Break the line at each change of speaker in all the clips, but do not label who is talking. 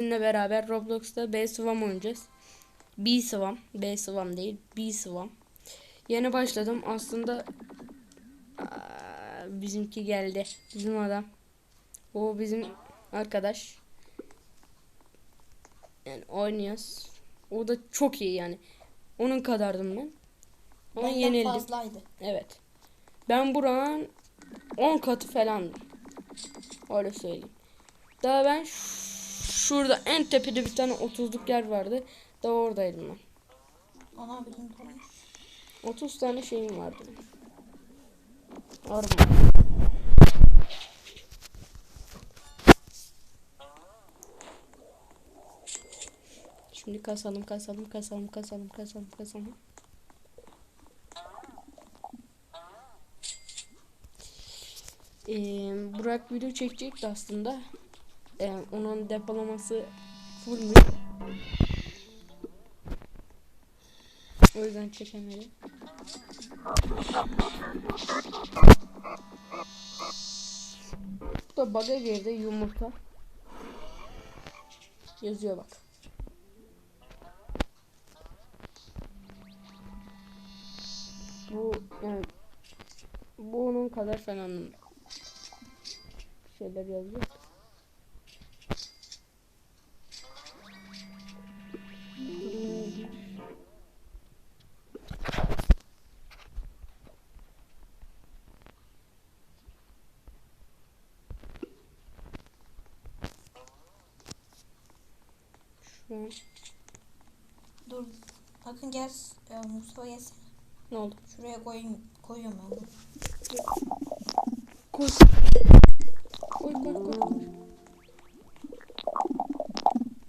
Sizinle beraber Roblox'ta B Swarm oynayacağız. B Swarm. B Swarm değil. B Swarm. Yeni başladım. Aslında Aa, bizimki geldi. Bizim adam. O bizim arkadaş. Yani oynuyoruz. O da çok iyi yani. Onun kadardım ben. Ama
Benden
yenildim.
fazlaydı.
Evet. Ben buranın 10 katı falandım. Öyle söyleyeyim. Daha ben ş- şurada en tepede bir tane 30'luk yer vardı. Daha oradaydım ben.
Ana bizim konuş.
30 tane şeyim vardı. Orman. Şimdi kasalım, kasalım, kasalım, kasalım, kasalım, kasalım. Ee, Burak video çekecekti aslında. Ee, onun depolaması full mü? O yüzden çekemedi. Bu da baga girdi yumurta. Yazıyor bak. Bu yani bu onun kadar falanım. Bir şeyler yazıyor. Şu an
Dur. Bakın gel. E, Mustafa gelsene.
ne oldu?
Şuraya koyayım. Koyuyorum ben bunu.
Koy. Koy koy koy.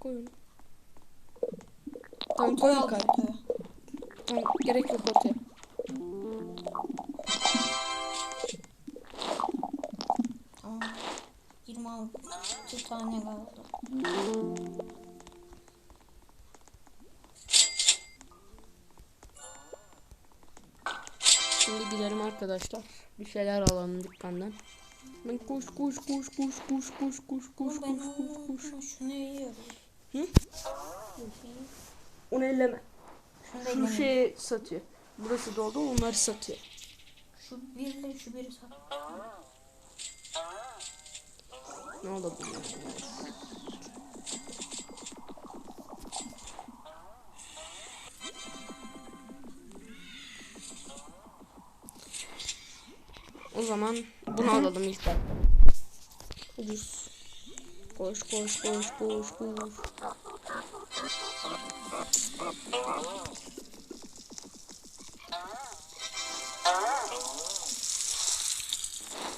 Koy, koy onu. Tamam koy
al
yukarı.
kutuyu.
Tamam gerek yok ortaya.
Tamam. 26 tane kaldı.
Arkadaşlar. Bir şeyler alalım dükkandan. Ben koş koş koş koş koş koş koş koş koş koş koş.
şunu yiyorum.
Hı? Onu elleme. Şu şey satıyor. Burası doldu onları satıyor.
Şu birle şu biri sat.
Ne oldu bu? O zaman bunu alalım ilk. Ucuz. Koş koş koş koş koş.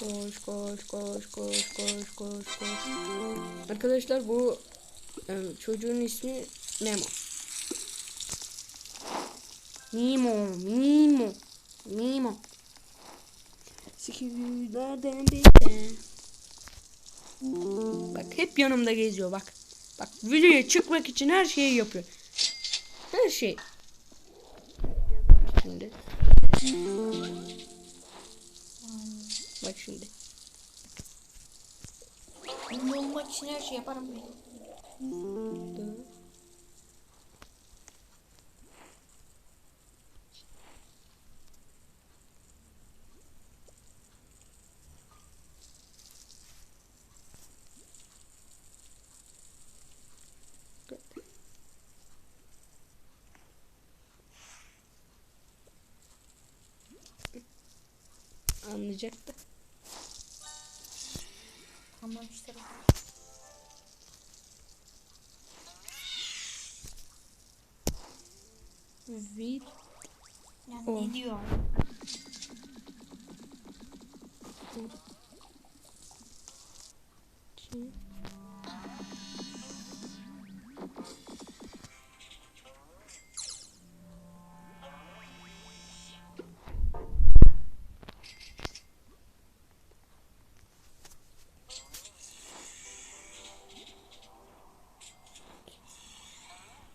Koş koş koş koş koş koş koş. Arkadaşlar bu e, çocuğun ismi Memo. Mimo, Mimo, Mimo. Sikiylerden bir de. Bak hep yanımda geziyor bak. Bak videoya çıkmak için her şeyi yapıyor. Her şey. Şimdi. Bak şimdi.
Ünlü olmak için her şey yaparım ben.
Anlayacaktı.
Tamam işte.
Vid
Yani
Oh.
ne diyor?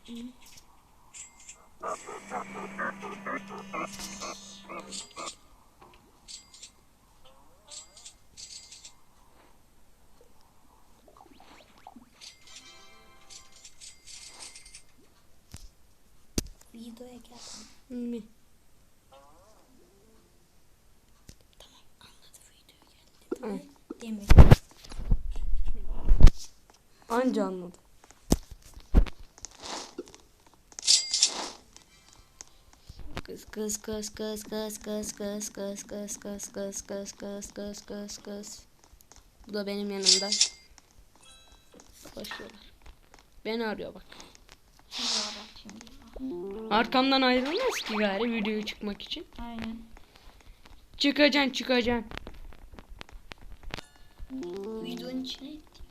Videoya geldim.
Mi?
Tamam anladım videoya
geldim.
Demek.
Anca anladım. Kız kız kız kız kız kız kız kız kız kız kız kız kız kız kız kız. Bu da benim yanımda. Başlıyorlar. Beni arıyor bak. Arkamdan ayrılmaz ki gari videoya çıkmak için.
Aynen.
Çıkacaksın çıkacaksın.
Videonun içine etti.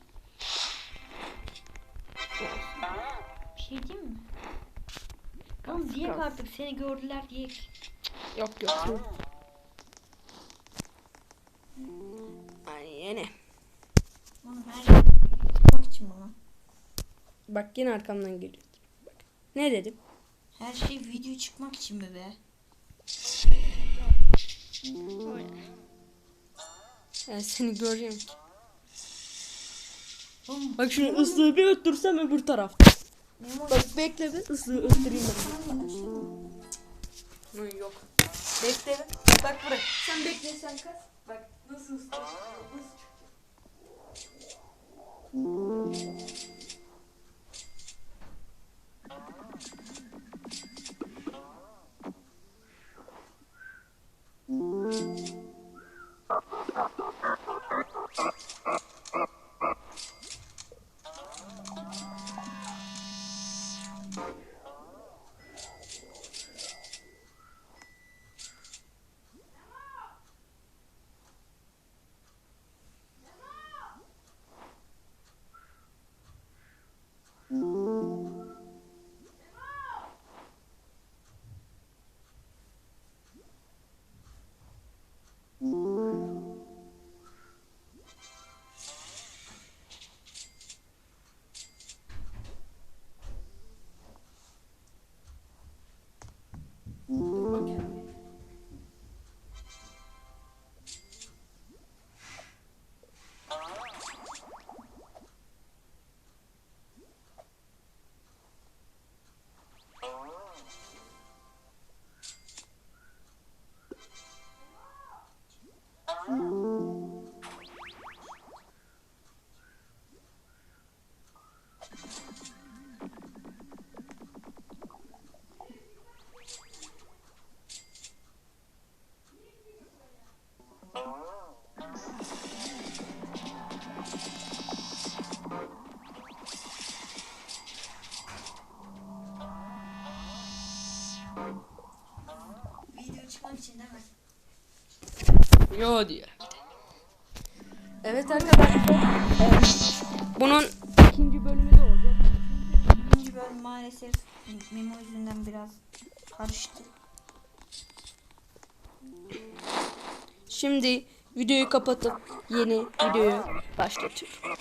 Bir şey diyeyim? Oğlum diye artık seni gördüler diye.
Yok yok. Ay yine.
Oğlum her şey bak için bana.
Bak yine arkamdan geliyor. Bak. Ne dedim?
Her şey video çıkmak için mi be?
Ben seni göreceğim ki.
Oğlum
Bak şunu ıslığı bir öttürsem öbür tarafta. Bak bekle bir ıslığı öttüreyim ben. Hı, yok. Bekle. Bak buraya. Sen bekle sen kas. Bak nasıl ıslığı. Nasıl Dur Yo diyor. Evet arkadaşlar. evet. Bunun ikinci bölümü de olacak.
İkinci bölüm maalesef Memo yüzünden biraz karıştı.
Şimdi videoyu kapatıp yeni videoyu başlatıyorum.